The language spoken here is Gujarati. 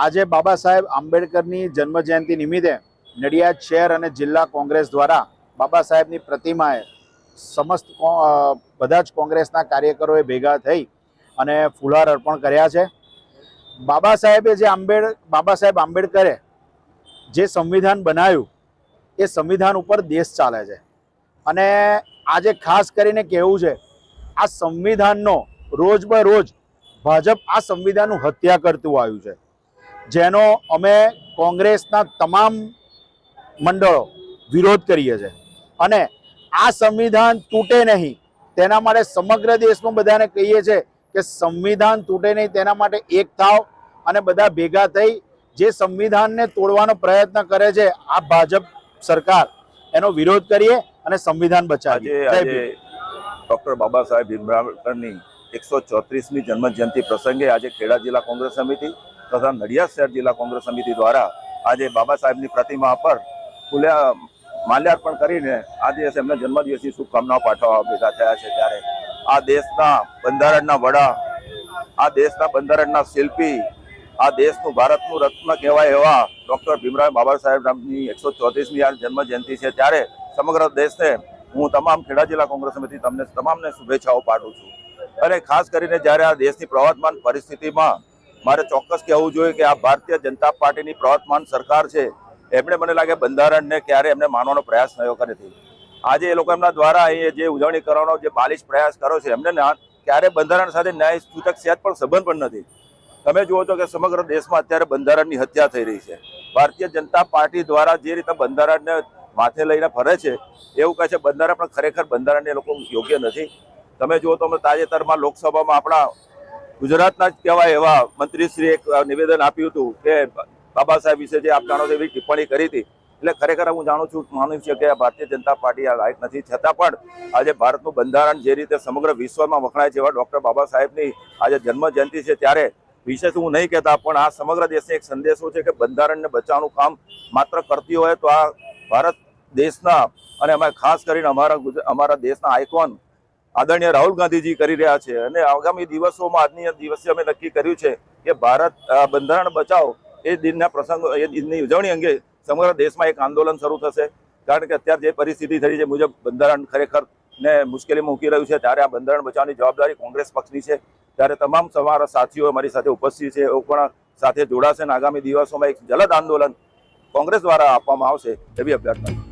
આજે બાબા સાહેબ આંબેડકરની જન્મજયંતિ નિમિત્તે નડિયાદ શહેર અને જિલ્લા કોંગ્રેસ દ્વારા બાબા સાહેબની પ્રતિમાએ સમસ્ત બધા જ કોંગ્રેસના કાર્યકરોએ ભેગા થઈ અને ફુલાર અર્પણ કર્યા છે. બાબા સાહેબે જે આંબેડ, બાબા સાહેબ આંબેડકરે જે સંવિધાન બનાવ્યું, એ સંવિધાન ઉપર દેશ ચાલે છે. અને આજે ખાસ કરીને કહેવું છે, આ સંવિધાનનો રોજ રોજ ભાજપ આ સંવિધાનનું હત્યા કરતું આવ્યું છે. જેનો અમે કોંગ્રેસના તમામ મંડળો વિરોધ કરીએ છીએ. અને આ સંવિધાન તૂટે નહીં. તેના માટે સમગ્ર દેશમાં બધાને કહીએ છીએ કે સંવિધાન તૂટે નહીં તેના માટે એક થાવ અને બધા ભેગા થઈ જે સંવિધાનને તોડવાનો પ્રયત્ન કરે છે આ ભાજપ સરકાર એનો વિરોધ કરીએ અને સંવિધાન બચાવીએ. ડોક્ટર બાબા સાહેબ ભીમરાવ એકસો ચોત્રીસમી જન્મ જયંતિ પ્રસંગે આજે ખેડા જિલ્લા કોંગ્રેસ સમિતિ તથા નડિયાદ શહેર જિલ્લા કોંગ્રેસ સમિતિ દ્વારા આજે બાબા સાહેબની પ્રતિમા પર ફૂલ્યા માલ્યાર્પણ કરીને આજે એમના જન્મદિવસની શુભકામનાઓ પાઠવવા ભેગા થયા છે ત્યારે આ દેશના બંધારણના વડા, આ દેશના બંધારણના શિલ્પી, આ દેશનું ભારતનું રત્ન કહેવાય એવા ડૉક્ટર ભીમરાવ બાબા સાહેબ નામની એકસો ચોત્રીસમી આ જન્મજયંતિ છે. ત્યારે સમગ્ર દેશને હું તમામ ખેડા જિલ્લા કોંગ્રેસ સમિતિ તમને તમામને શુભેચ્છાઓ પાઠવું છું. અને ખાસ કરીને જ્યારે આ દેશની પ્રવર્તમાન પરિસ્થિતિમાં મારે ચોક્કસ કહેવું જોઈએ કે આ ભારતીય જનતા પાર્ટીની પ્રવર્તમાન સરકાર છે, એમણે મને લાગે બંધારણને ક્યારે એમને માનવાનો પ્રયાસ થયો કરે નથી. આજે એ લોકો એમના દ્વારા અહીં જે ઉજવણી કરવાનો જે બાલિશ પ્રયાસ કર્યો છે, એમને ક્યારે બંધારણ સાથે ન્યાય સૂચક સહેજ પણ સંબંધ પણ નથી. તમે જુઓ છો કે સમગ્ર દેશમાં અત્યારે બંધારણની હત્યા થઈ રહી છે. ભારતીય જનતા પાર્ટી દ્વારા જે રીતે બંધારણને માથે લઈને ફરે છે, એવું કહે છે, બંધારણ પણ ખરેખર બંધારણને એ લોકો યોગ્ય નથી. તમે જુઓ તો તાજેતરમાં લોકસભામાં આપણા ગુજરાતના જ કહેવાય એવા મંત્રીશ્રીએ એક નિવેદન આપ્યું હતું કે બાબા સાહેબ વિશે જે આપ જાણો છો એવી ટિપ્પણી કરી હતી. એટલે ખરેખર હું જાણું છું, માનું છું કે ભારતીય જનતા પાર્ટી આ લાયક નથી. છતાં પણ આજે ભારતનું બંધારણ જે રીતે સમગ્ર વિશ્વમાં વખણાય છે એવા ડૉક્ટર બાબા સાહેબની આજે જન્મ જયંતિ છે ત્યારે વિશેષ હું નહીં કહેતા, પણ આ સમગ્ર દેશને એક સંદેશો છે કે બંધારણને બચાવવાનું કામ માત્ર કરતી હોય તો આ ભારત દેશના અને અમે ખાસ કરીને અમારા અમારા દેશના આઇકોન આદરણીય રાહુલ ગાંધીજી કરી રહ્યા છે અને આગામી દિવસોમાં આજની દિવસે અમે નક્કી કર્યું છે કે ભારત બંધારણ બચાવ. એ દિનના પ્રસંગ, એ દિનની ઉજવણી અંગે સમગ્ર દેશમાં એક આંદોલન શરૂ થશે. કારણ કે અત્યારે જે પરિસ્થિતિ થઈ છે મુજબ બંધારણ ખરેખર ને મુશ્કેલીમાં મૂકી રહ્યું છે. ત્યારે આ બંધારણ બચાવની જવાબદારી કોંગ્રેસ પક્ષની છે. ત્યારે તમામ અમારા સાથીઓ અમારી સાથે ઉપસ્થિત છે. એ પણ સાથે જોડાશે અને આગામી દિવસોમાં એક જલદ આંદોલન કોંગ્રેસ દ્વારા આપવામાં આવશે એવી અભ્યર્થના